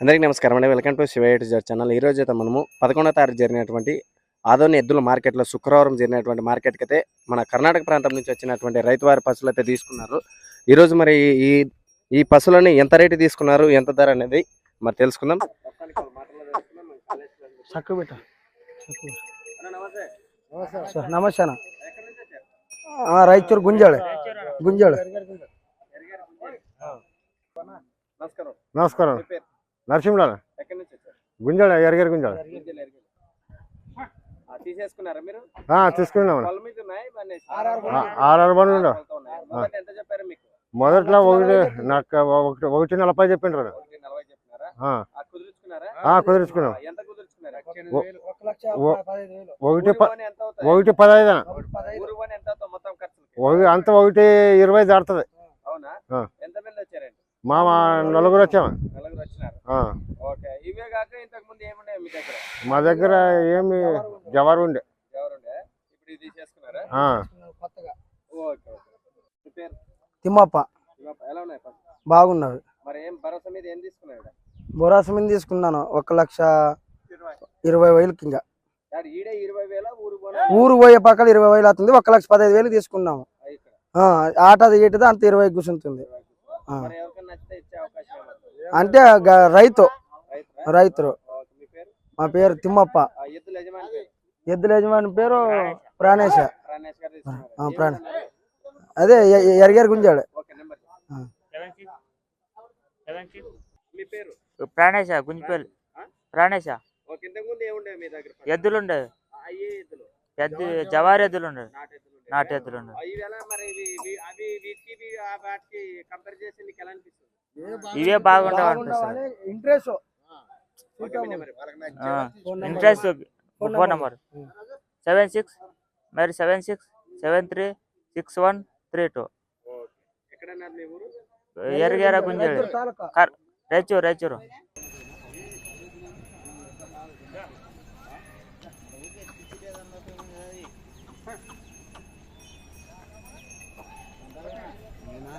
అందరికీ నమస్కారం అండి. వెల్కమ్ టు శివయ్య జర్ ఛానల్. ఈ రోజు అయితే మనము పదకొండవ తారీఖు జరిగినటువంటి ఆదోని ఎద్దుల మార్కెట్లో శుక్రవారం జరిగినటువంటి మార్కెట్కి అయితే మన కర్ణాటక ప్రాంతం నుంచి వచ్చినటువంటి రైతువారి పశువులు అయితే తీసుకున్నారు. ఈరోజు మరి ఈ ఈ పశువులని ఎంత రేటు తీసుకున్నారు ఎంత ధర అనేది మరి తెలుసుకుందాం. నమస్తే నమస్తే రాయచూరు గుంజాడు. గుంజాడు. నమస్కారం? నరసింహుడు ఎక్కడి నుంచి వచ్చారు? గుంజాడ ఎరగేరు గుంజాడ ఆ, తీసేసుకున్నారా మీరు? తీసుకున్నాం. ఆర్ఆర్ బండి ఉండు కొలత ఉన్నాయి. మొదట ఎంత చెప్పారు మీకు? మొదట్లో ఒకటి నాకు ఒకటి ఒకటి నలభై చెప్పిండ్రు కుదుర్చుకున్నాం. ఒకటి? ఒకటి పదహైదు. అంత ఒకటి ఇరవై దాడుతుంది అవునా ఆ. ఎంత మంది వచ్చారండి మా నలుగురు వచ్చాము? నలుగురు వచ్చినారు. ఆ, ఓకే. ఇవే కాక ఇంతకు ముందు ఏమున్నాయి మీ దగ్గర? మా దగ్గర ఏమి జవారు ఉండే. తిమ్మప్ప. బాగున్నవి ఏం భరోసా మీద ఏం తీసుకున్నాడు బొరాస మీద తీసుకున్నాను. ఒక లక్ష ఇరవై వేలకి ఇంకా. ఊరు పోయే పక్కల ఇరవై వేలు అవుతుంది. ఒక లక్ష పదహైదు వేలు తీసుకున్నాము. ఇక్కడ ఆ, ఆటది ఈటది అంత ఇరవై కూర్చుంటుంది అంటే రైతు. ఓకే మీ పేరు? తిమ్మప్ప. ఎద్దుల యజమాని పేరు? ఎద్దుల యజమాని పేరు ప్రాణేశ. ప్రాణ్. అదే ఎరగేరు గుంజాడు. ఓకే నెంబర్ ఆ. మీ పేరు? ప్రాణేశ గుంజిపల్లి? ప్రాణేశ. ఓకే ఇంతకు ముందు ఏముండే మీ దగ్గర ఎద్దులుండే ఆ, అయ్యే ఎద్దులు? ఎద్దు జవారి ఎద్దులు ఉండేవా? నాటు ఎద్దులుండే ఆ, ఇవి బాగుండవు interest phone number seven six మరి seven six seven three six one three two ఎరగేర గుంజేడు. కర్ రైచూరు రైచూరు.